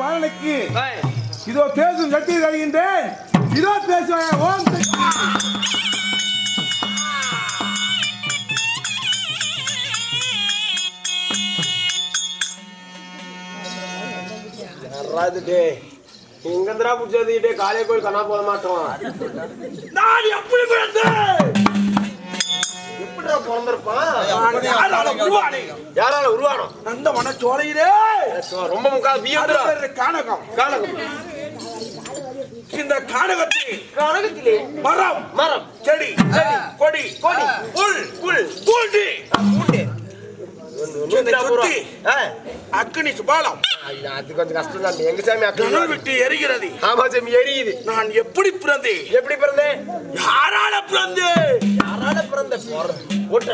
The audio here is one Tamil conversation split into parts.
பாலனுக்கு இதோ பேசும் சக்தி தருகின்றேன். இதோ பேசுவேன் ஓம் இங்கந்திரா காளிய கோயில் கண்ணா போட மாட்டோம். நான் எப்படி பிறந்தேன் எப்படிடா பிறந்திருப்பான்? யாரால உருவானே? யாரால உருவானம்? நந்த மனச்சோலையிலே ரொம்ப முக்கால் அது கானகம். காலகம் இந்த கானகத்தில் காலகத்திலே மரம் மரம். செடி செடி கொடி கொடி. புல் புல் பூண்டி. பூண்டு. சுத்தி. ஆ, அக்னி சுபாலம். அது கொஞ்சம் கஷ்டம் தான் எங்க சாமி அக்கா விட்டு எரிகிறது. ஆமா சாமி எரியுது. நான் எப்படி பிறந்தேன்? எப்படி பிறந்தேன்? யாரால பிறந்தேன்? யாரால பிறந்த பிறந்த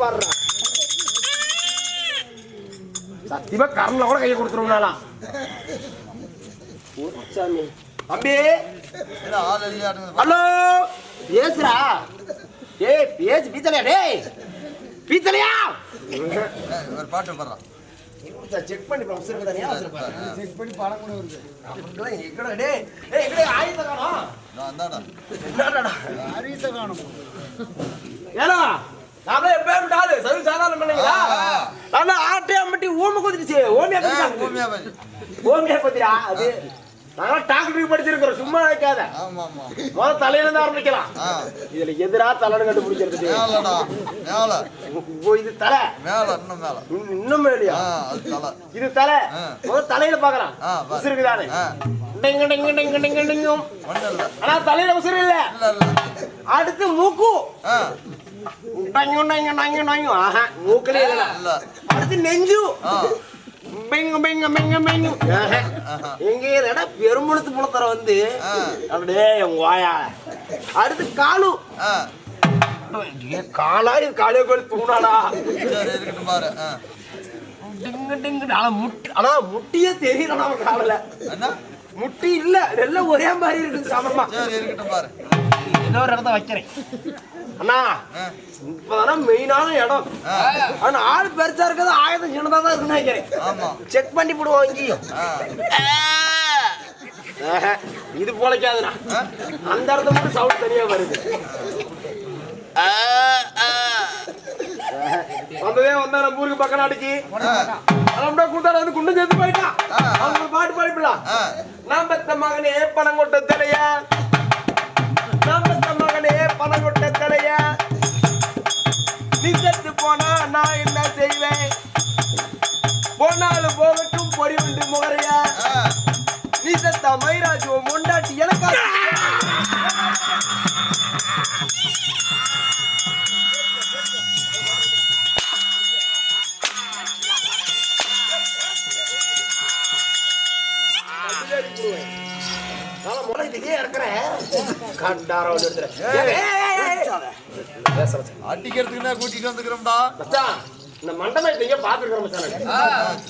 பாடுறா சத்தியமா கரண்ல கூட கையை கொடுத்துருவோம்னாலாம் சாமி தம்பி. ஹலோ. பேசுறா ஏய் பேசு பீத்தலையா டேய். பீத்தலையா? ஒரு பாட்டு பாடுறான் செக் பண்ணி செக் பண்ணி பணம் கூட வருது. எங்கடா டேய். ஏய் எங்கடா ஆயுத காணோம். நான் அந்தாடா என்னடா ஆயுத காணோம். ஏடா நாமளே எப்பயும் ஆளு. சர்வ சாதாரண பண்ணீங்களா? நான் ஆட்டே அம்மட்டி ஊம குதிச்சு ஓமியா ஓமியா குதிரா அது நாங்க டாக்டருக்கு படிச்சிருக்கிறோம். சும்மா வைக்காத. ஆமா ஆமா முதல்ல தலையில இருந்து ஆரம்பிக்கலாம். இதுல எதிரா மேலடா மேல. ஓ, இது தலை. மேல இன்னும் மேல. இன்னும் இன்னும் மேலியா? ஆ அது தலை. இது தலை. தலையில பாக்கலாம் ஆ, பாரு. உசுருக்கு தானே டிங்கு டிங்கு டிங்கு டிங்கு டிங்கும். ஆனா தலையில உசுறு இல்ல. அடுத்து மூக்கு. டங்கு டங்கு ஆஹா மூக்குலயே இல்ல இல்ல அடுத்து நெஞ்சு பிங்க பிங்க பிங்க பிங்க எங்க ஏரியாடா பெரும்புலத்து புலத்தர வந்து. அப்படியே உங்க வாயா அடுத்து காலு காலா இது காலைய கோயில் தூணாடா. டிங்கு டிங்கு ஆனா முட்டி ஆனா முட்டியே தெரியல நம்ம காலில் முட்டி இல்ல எல்லாம் ஒரே மாதிரி இருக்குது சமமா சரி இருக்கட்டும் பாரு ஏதோ ஒரு இடத்த வைக்கிறேன் அண்ணா இப்பதானே மெயினான இடம். ஆனா ஆள் பெருசா இருக்கிறது ஆயுதம் சின்னதா தான் இருக்குன்னு நினைக்கிறேன். ஆமா. செக் பண்ணி போடுவோம் இங்கேயும். இது போலைக்காதுண்ணா அந்த இடத்துல மட்டும் சவுண்ட் தனியா வருது. வந்ததே வந்தா நம்ம ஊருக்கு பக்கம் நாட்டுக்கு. நம்மளோட கூட்டாளர் வந்து குண்டு சேர்த்து போயிட்டான். அவங்க பாட்டு பாடிப்பலாம் ஆ. நான் பெத்த மகனே பணம் கொட்ட தலையா? மகனே கொட்ட தலையா நீ செத்து போனா நான் என்ன செய்வேன்? போனாலும் போகட்டும் பொறி உண்டு முகரைய. ஆ, நீ செத்தா மயிராஜு முண்டாட்டி எனக்கா Thank you. அடிக்கிறதுக்குன்னா கூட்டிட்டு வந்துக்கிறோம்டா? மச்சான், இந்த மண்டபம் நீங்க பாத்துக்கிறோம் மச்சான் ஆ,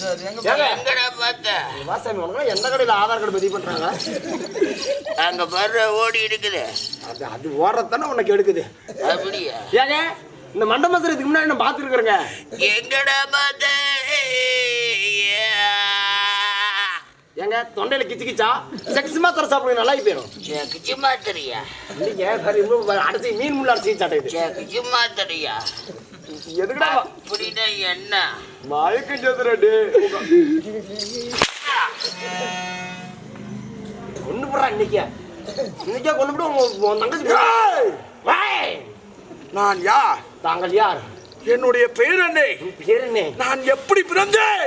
சரி எங்க ஏங்க வாசாமி உனக்கு எந்த கடையில் ஆதார் கார்டு பதிவு பண்றாங்க? அங்க ஓடி இருக்குது. அது அது ஓடுறதானே உனக்கு எடுக்குது. அப்படியா? ஏங்க இந்த மண்டபம் இதுக்கு முன்னாடி நான் பாத்துருக்கிறேங்க எங்கடா பார்த்த? ஏங்க தொண்டையில கிச்சு கிச்சா? செக்ஸ் மாத்திரை சாப்பிடுங்க நல்லா போயிடும். கிச்சு மாத்திரையா? இல்லைங்க சரி அடைச்சி மீன் முள்ள அடைச்சி சாட்டையுது கிச்சு மாத்திரையா? எதுக்குடா அப்படின்னா என்ன? மயக்கம் சதுரடி கொண்டு போடுறா இன்னைக்கு. இன்னைக்கே கொண்டு போடு உங்க உன் தங்கச்சி வாய். நான் யார்? தாங்கள் யார்? என்னுடைய பெயர் என்ன? பேர் என்ன? நான் எப்படி பிறந்தேன்?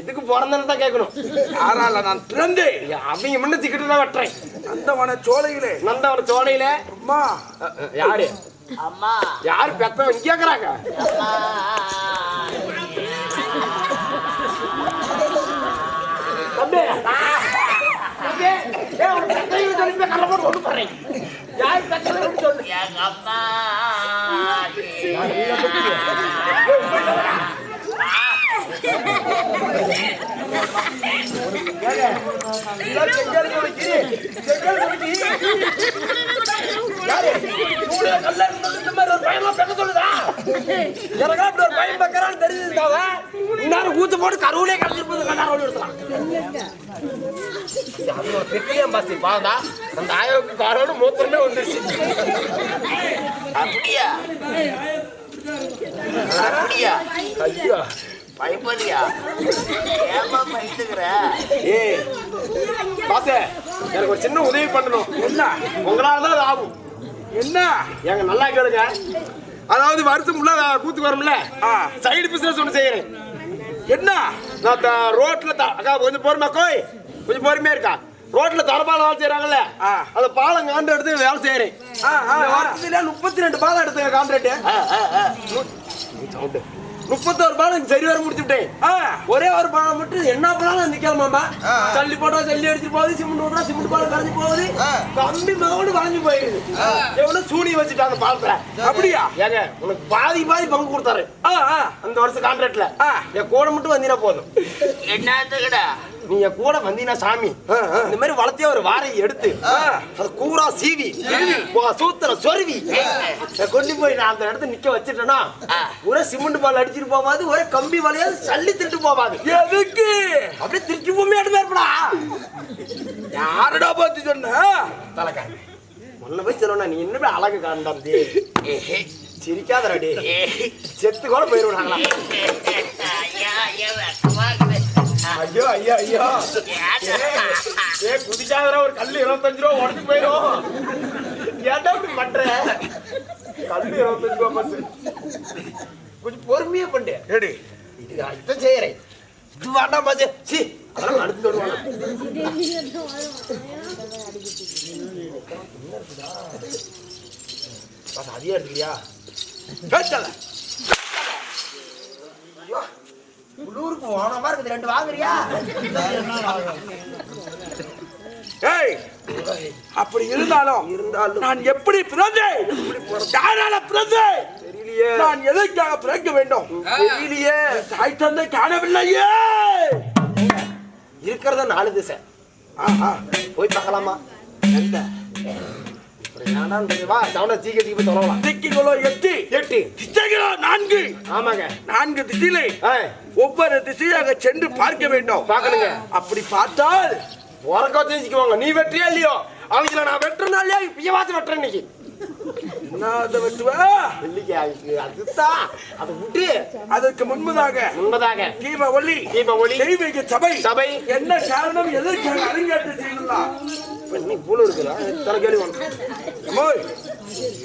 எதுக்கு பிறந்தேன்னு தான் கேட்கணும். யாரால நான் பிறந்தேன்? அவங்க முன்ன சிக்கிட்டு தான் வெட்டுறேன் நந்தவன சோலையிலே. நந்தவர சோலையில? அம்மா. யாரு? அம்மா. யாரு பெத்தவன் கேக்குறாங்க அம்மா தம்பி தம்பி, ஏய், உன் பெத்தவங்க போட்டு கொண்டு போறேன் யாரு பெத்தவங்க சொல்லு. எங்க அம்மா இதெல்லாம் செங்கல் குடிக்கி, செங்கல் குடிக்கி. யாரு? சூளையில கல்ல இருந்தது இந்த மாதிரி ஒரு பையன்லாம் பெக்க எனக்கெல்லாம் இப்படி ஒரு பையன் பெக்கறான்னு தெரிஞ்சிருந்தாவ, இந்நேரம் ஊத்து போட்டு கருவிலே. இது அது ஒரு பெக்கிலியா பாசி, பாருடா. அந்த ஆயோக்கு காரோட மூத்திரமே வந்துருச்சு. அப்படியா? அப்படியா? ஐயோ. பயப்படியா? ஏமா பயந்துக்கிற? ஏய், பாசே, எனக்கு ஒரு சின்ன உதவி பண்ணணும். என்ன? உங்களால தான் ஆகும் என்ன? ஏங்க நல்லா கேளுங்க. அதாவது வருஷம் உள்ள கூத்து வரும்ல? சைடு பிசினஸ் ஒன்று செய்யறேன். என்ன? நான் ரோட்ல அக்கா கொஞ்சம் பொறுமை கோய் கொஞ்சம் பொறுமையா இருக்கா? ரோட்ல தரப்பாலம் வேலை செய்யறாங்கல்ல. அந்த பாலம் காண்டு எடுத்து வேலை செய்யறேன். வருஷத்துல முப்பத்தி ரெண்டு பாலம் எடுத்துங்க கான்ட்ராக்ட் முப்பத்தோரு பாலம் சரி வர முடிச்சு விட்டேன் ஆ, ஒரே ஒரு பாலம் மட்டும் என்ன பண்ணாலும் நிக்கலாமாமா. தள்ளி போட்டா தள்ளி அடிச்சு போகுது சிமெண்ட் போட்டா சிமெண்ட் பாலம் கரைஞ்சு போகுது. கம்பி மகனு வளைஞ்சு போயிடுது. எவ்வளவு சூனி வச்சுட்டாங்க பாலத்துல. அப்படியா? ஏங்க உனக்கு பாதி பாதி பங்கு கொடுத்தாரு. அந்த வருஷம் கான்ட்ராக்ட்ல. என் கூட மட்டும் வந்தீங்கன்னா போதும். என்னத்துக்குடா நீ என் கூட வந்தீங்கன்னா சாமி இந்த மாதிரி வளர்த்திய ஒரு வாரையை எடுத்து அது கூரா சீவி சூத்திர சொருவி கொண்டு போய் நான் அந்த இடத்துல நிக்க வச்சுட்டேன்னா ஒரே சிமெண்ட் பால் அடிச்சிட்டு போவாது ஒரே கம்பி வலையாவது சல்லி திருட்டு போவாது எதுக்கு அப்படியே திருச்சி பூமி எடுத்து இருப்படா யாரடா பார்த்து சொன்ன தலைக்காரி முன்ன போய் சொல்லணும் நீ போய் அழகு காண்டாம் சிரிக்காதடா செத்து கூட போயிருவாங்களா ஐயோ ஐயோ ஐயோ? ஏ குதிச்சாதரா ஒரு கல்லு இருபத்தஞ்சு ரூபா உடஞ்சு போயிடும் ஏன்டா இப்படி பண்ற? கல்லு இருபத்தஞ்சு ரூபா பஸ் கொஞ்சம் பொறுமையா பண்ணு. எடி. இது இதை செய்யறேன். இது வேண்டாம் பாஜே சி அதெல்லாம் அடுத்து பாஸ் அதிகம் எடுத்துக்கிறியா கேட்டல ஐயோ உள்ளூர் போனமா இருக்குது ரெண்டு வாங்குறியா? ஏய் அப்படி இருந்தாலும் இருந்தாலும் நான் எப்படி பிறந்தேன்? யாரால பிறந்தேன்? தெரியலையே. நான் எதற்காக பிறக்க வேண்டும்? தெரியலையே. தாய் தந்தை காணவில்லையே. இருக்கிறத நாலு திசை. ஆஹா. போய் பார்க்கலாமா? எந்த நான்கு. ஆமாங்க. நான்கு திசையிலே ஒவ்வொரு திசையாக சென்று பார்க்க வேண்டும். பார்க்கணுங்க. அப்படி பார்த்தால் உறக்க தெரிஞ்சுக்குவாங்க நீ வெற்றியா இல்லையோ? அவங்கள நான் வெட்டுறனா இல்லையா? இப்பயவாச்சும் வெட்டுறேன் இன்னைக்கு. அதற்கு முன்பதாக முன்பதாக. தீப ஒளி தீப ஒளி. சபை. சபை. என்ன காரணம்? எதற்காக அரங்கேற்றம் இப்ப நீ பூணு இருக்குதா? கேள்வி ஓய்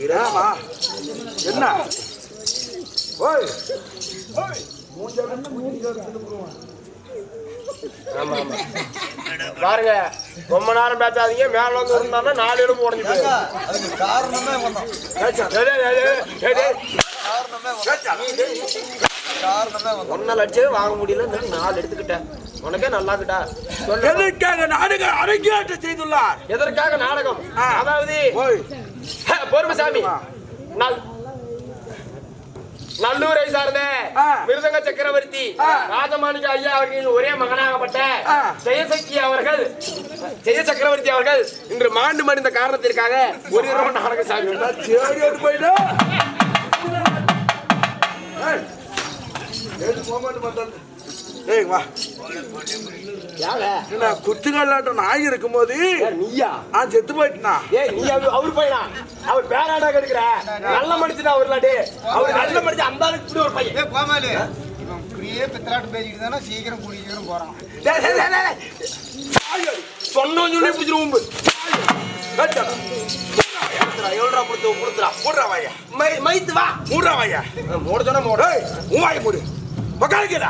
இராமா என்ன? ஓய் ஓய் பாருங்க ரொம்ப நேரம் பேசாதீங்க. மேல வந்து இருந்தான்னா நாலு எலும்பு உடஞ்சு ஏங்க, போயிடும். அதுக்கு காரணமே. காரணமே லட்சம் வாங்க முடியல நாலு எடுத்துக்கிட்டேன். உனக்கே சொல்லு. எதற்காக நாடகம் அரங்கேற்றம் செய்துள்ளார்? எதற்காக நாடகம். அதாவது பொறுமைசாமி நல் நல்லூரை சார்ந்த. மிருதங்க சக்கரவர்த்தி. ராஜமாணிக்க ஐயா அவர்களின் ஒரே மகனாகப்பட்ட. ஜெயசக்தி அவர்கள் ஜெய சக்கரவர்த்தி அவர்கள் இன்று மாண்டு மடிந்த காரணத்திற்காக ஒரு இரவு நாடகம் சாமி தேடி எடுத்து போயிடு ஏய், வா. என்ன குத்துக்கல்லாட்டம் நாய் இருக்கும்போது நீயா? ஆ செத்து போயிட்டா ஏய் நீ அவரு அவரு பையனா? அவர் பேராடா கெடுக்கிற நல்ல மனுஷன் அவர்லாடி அவர் நல்ல மனுஷன் அந்த இப்படி ஒரு பையன். ஏய், கோமாளி. இவன் இப்படியே பித்தலாட்டம் பேசிக்கிட்டு தானே சீக்கிரம் கூடி சீக்கிரம் போறான். டேய், டேய், டேய், டேய். சாயல். சொன்னோம் சொல்லி எவ்வளோ கொடுத்து கொடுத்துறா மூடுறா வாயா. மை மைத்து வா. மூடுறா வாயா. மூட சொன்னா மூட. ஏய் உன் வாயை மூடு. உக்காந்துக்கிறா